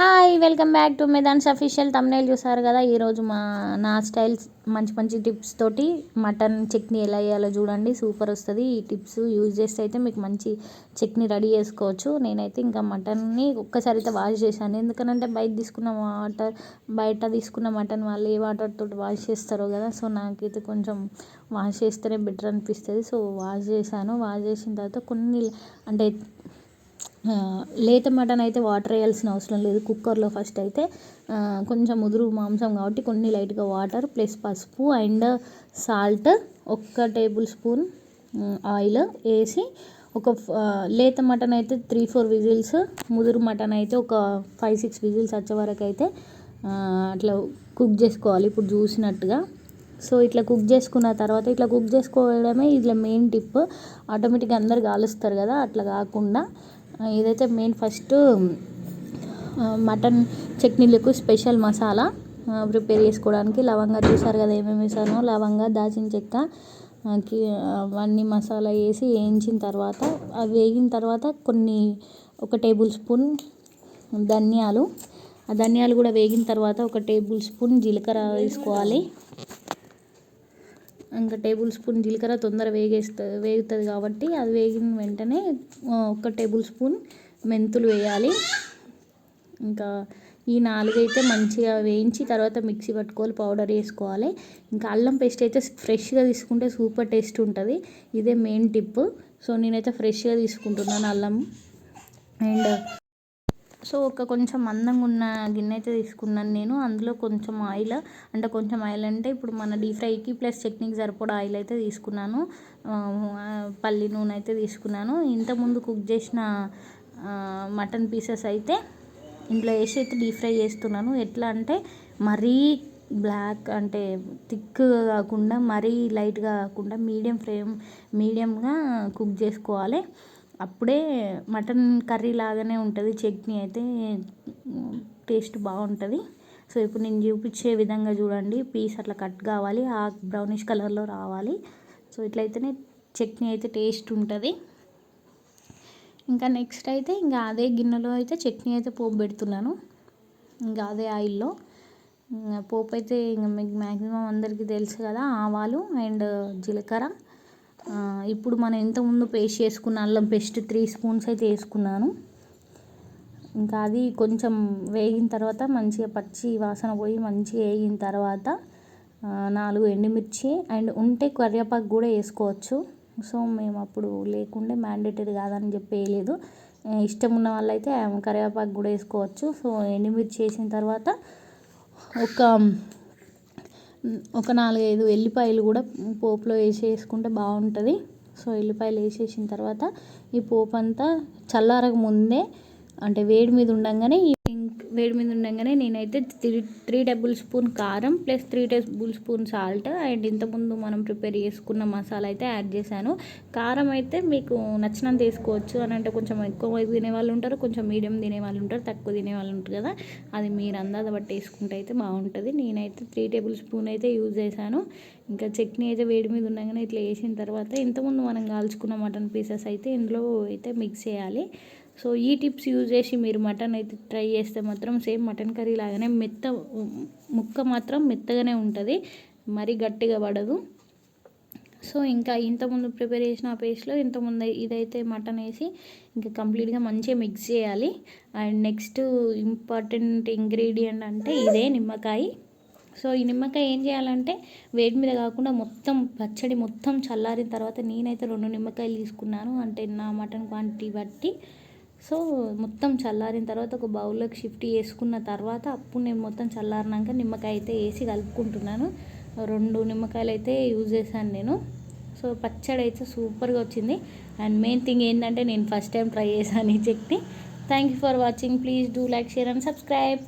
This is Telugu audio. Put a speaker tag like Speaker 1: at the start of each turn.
Speaker 1: హాయ్ వెల్కమ్ బ్యాక్ టు మెదాన్స్ అఫీషియల్ తమ్నేల్ చూసారు కదా? ఈరోజు మా నా స్టైల్స్ మంచి మంచి టిప్స్ తోటి మటన్ చట్నీ ఎలా వేయాలో చూడండి సూపర్ వస్తుంది. ఈ టిప్స్ యూజ్ చేస్తే అయితే మీకు మంచి చట్నీ రెడీ చేసుకోవచ్చు. నేనైతే ఇంకా మటన్ని ఒక్కసారి అయితే వాష్ చేశాను. ఎందుకనంటే బయట తీసుకున్న వాటర్ బయట తీసుకున్న మటన్ వాళ్ళు ఏ వాటర్ తోటి వాష్ చేస్తారో కదా సో నాకైతే కొంచెం వాష్ చేస్తేనే బెటర్ అనిపిస్తుంది. సో వాష్ చేశాను. వాష్ చేసిన తర్వాత కొన్ని అంటే లేత మటన్ అయితే వాటర్ వేయాల్సిన అవసరం లేదు. కుక్కర్లో ఫస్ట్ అయితే కొంచెం ముదురు మాంసం కాబట్టి కొన్ని లైట్గా వాటర్ ప్లస్ పసుపు అండ్ సాల్ట్ ఒక్క టేబుల్ స్పూన్ ఆయిల్ వేసి ఒక లేత మటన్ అయితే త్రీ ఫోర్ విజిల్స్ ముదురు మటన్ అయితే ఒక ఫైవ్ సిక్స్ విజిల్స్ వచ్చే వరకు అయితే అట్లా కుక్ చేసుకోవాలి. ఇప్పుడు చూసినట్టుగా. సో ఇట్లా కుక్ చేసుకున్న తర్వాత ఇట్లా కుక్ చేసుకోవడమే ఇట్లా మెయిన్ టిప్ ఆటోమేటిక్గా అందరు కాలుస్తారు కదా అట్లా కాకుండా ఇదైతే మెయిన్ ఫస్ట్ మటన్ చట్నీలకు స్పెషల్ మసాలా ప్రిపేర్ చేసుకోవడానికి లవంగా చూసారు కదా ఏమేమి వేసానో లవంగా దాచిన చెక్క అవన్నీ మసాలా వేసి వేయించిన తర్వాత అవి వేగిన తర్వాత కొన్ని ఒక టేబుల్ స్పూన్ ధనియాలు. ఆ ధనియాలు కూడా వేగిన తర్వాత ఒక టేబుల్ స్పూన్ జీలకర్ర వేసుకోవాలి. ఇంకా టేబుల్ స్పూన్ జీలకర్ర తొందర వేగేస్తుంది వేగుతుంది కాబట్టి అది వేగిన వెంటనే ఒక టేబుల్ స్పూన్ మెంతులు వేయాలి. ఇంకా ఈ నాలుగైతే మంచిగా వేయించి తర్వాత మిక్సీ పట్టుకోవాలి పౌడర్ వేసుకోవాలి. ఇంకా అల్లం పేస్ట్ అయితే ఫ్రెష్గా తీసుకుంటే సూపర్ టేస్ట్ ఉంటుంది. ఇదే మెయిన్ టిప్. సో నేనైతే ఫ్రెష్గా తీసుకుంటున్నాను అల్లం. అండ్ సో ఒక కొంచెం అందంగా ఉన్న గిన్నె అయితే తీసుకున్నాను నేను. అందులో కొంచెం ఆయిల్ అంటే కొంచెం ఆయిల్ అంటే ఇప్పుడు మన డీప్ ఫ్రైకి ప్లస్ చట్నీకి సరిపడా ఆయిల్ అయితే తీసుకున్నాను. పల్లి నూనె అయితే తీసుకున్నాను. ఇంతకుముందు కుక్ చేసిన మటన్ పీసెస్ అయితే ఇంట్లో వేసి అయితే డీప్ ఫ్రై చేస్తున్నాను. ఎట్లా అంటే మరీ బ్లాక్ అంటే థిక్గా కాకుండా మరీ లైట్గా కాకుండా మీడియం ఫ్లేమ్ మీడియంగా కుక్ చేసుకోవాలి. అప్పుడే మటన్ కర్రీ లాగానే ఉంటుంది చట్నీ అయితే టేస్ట్ బాగుంటుంది. సో ఇప్పుడు నేను చూపించే విధంగా చూడండి పీస్ అట్లా కట్ కావాలి ఆ బ్రౌనిష్ కలర్లో రావాలి. సో ఇట్లయితేనే చట్నీ అయితే టేస్ట్ ఉంటుంది. ఇంకా నెక్స్ట్ అయితే ఇంకా అదే గిన్నెలో అయితే చట్నీ అయితే పోపు పెడుతున్నాను. ఇంకా అదే ఆయిల్లో. పోపు అయితే ఇంకా మీకు మ్యాక్సిమం అందరికీ తెలుసు కదా ఆవాలు అండ్ జీలకర్ర. ఇప్పుడు మనం ఇంతకుముందు పేస్ట్ చేసుకున్న అల్లం పేస్ట్ త్రీ స్పూన్స్ అయితే వేసుకున్నాను. ఇంకా అది కొంచెం వేగిన తర్వాత మంచిగా పచ్చి వాసన పోయి మంచిగా వేగిన తర్వాత నాలుగు ఎండుమిర్చి అండ్ ఉంటే కరివేపాకు కూడా వేసుకోవచ్చు. సో మేము అప్పుడు లేకుండే మ్యాండేటరీ కాదని చెప్పి వేయలేదు. ఇష్టం ఉన్న వాళ్ళైతే కరివేపాకు కూడా వేసుకోవచ్చు. సో ఎండుమిర్చి వేసిన తర్వాత ఒక ఒక నాలుగైదు ఎల్లిపాయలు కూడా పోపులో వేసేసుకుంటే బాగుంటుంది. సో ఎల్లిపాయలు వేసేసిన తర్వాత ఈ పోపు అంతా చల్లారక ముందే అంటే వేడి మీద ఉండగానే వేడి మీద ఉండగానే నేనైతే త్రీ త్రీ టేబుల్ స్పూన్ కారం plus three table spoon salt and ఇంతకుముందు మనం ప్రిపేర్ చేసుకున్న మసాలా అయితే యాడ్ చేశాను. కారం అయితే మీకు నచ్చినంత వేసుకోవచ్చు అని అంటే కొంచెం ఎక్కువ తినే వాళ్ళు ఉంటారు కొంచెం మీడియం తినే వాళ్ళు ఉంటారు తక్కువ తినే వాళ్ళు ఉంటారు కదా అది మీరు అందాజ బట్టి వేసుకుంటే అయితే బాగుంటుంది. నేనైతే త్రీ టేబుల్ స్పూన్ అయితే యూజ్ చేశాను. ఇంకా చట్నీ అయితే వేడి మీద ఉండగానే ఇట్లా వేసిన తర్వాత ఇంతకుముందు మనం కాల్చుకున్న మటన్ పీసెస్ అయితే ఇందులో అయితే మిక్స్ చేయాలి. సో ఈ టిప్స్ యూజ్ చేసి మీరు మటన్ అయితే ట్రై చేస్తే మాత్రం సేమ్ మటన్ కర్రీ లాగానే మెత్త ముక్క మాత్రం మెత్తగానే ఉంటుంది మరీ గట్టిగా పడదు. సో ఇంకా ఇంతకుముందు ప్రిపేర్ చేసిన ఆ పేస్ట్లో ఇంతకుముందు ఇదైతే మటన్ వేసి ఇంకా కంప్లీట్గా మంచిగా మిక్స్ చేయాలి. అండ్ నెక్స్ట్ ఇంపార్టెంట్ ఇంగ్రీడియంట్ అంటే ఇదే నిమ్మకాయ. సో ఈ నిమ్మకాయ ఏం చేయాలంటే వేడి మీద కాకుండా మొత్తం పచ్చడి మొత్తం చల్లారిన తర్వాత నేనైతే రెండు నిమ్మకాయలు తీసుకున్నాను. అంటే నా మటన్ క్వాంటిటీ బట్టి సో మొత్తం చల్లారిన తర్వాత ఒక బౌల్లోకి షిఫ్ట్ చేసుకున్న తర్వాత అప్పుడు నేను మొత్తం చల్లారినాక నిమ్మకాయ అయితే వేసి కలుపుకుంటున్నాను. రెండు నిమ్మకాయలు అయితే యూజ్ చేశాను నేను. సో పచ్చడి అయితే సూపర్గా వచ్చింది. అండ్ మెయిన్ థింగ్ ఏంటంటే నేను ఫస్ట్ టైం ట్రై చేశాను ఈ chutney. Thank you for watching. Please do like share and subscribe.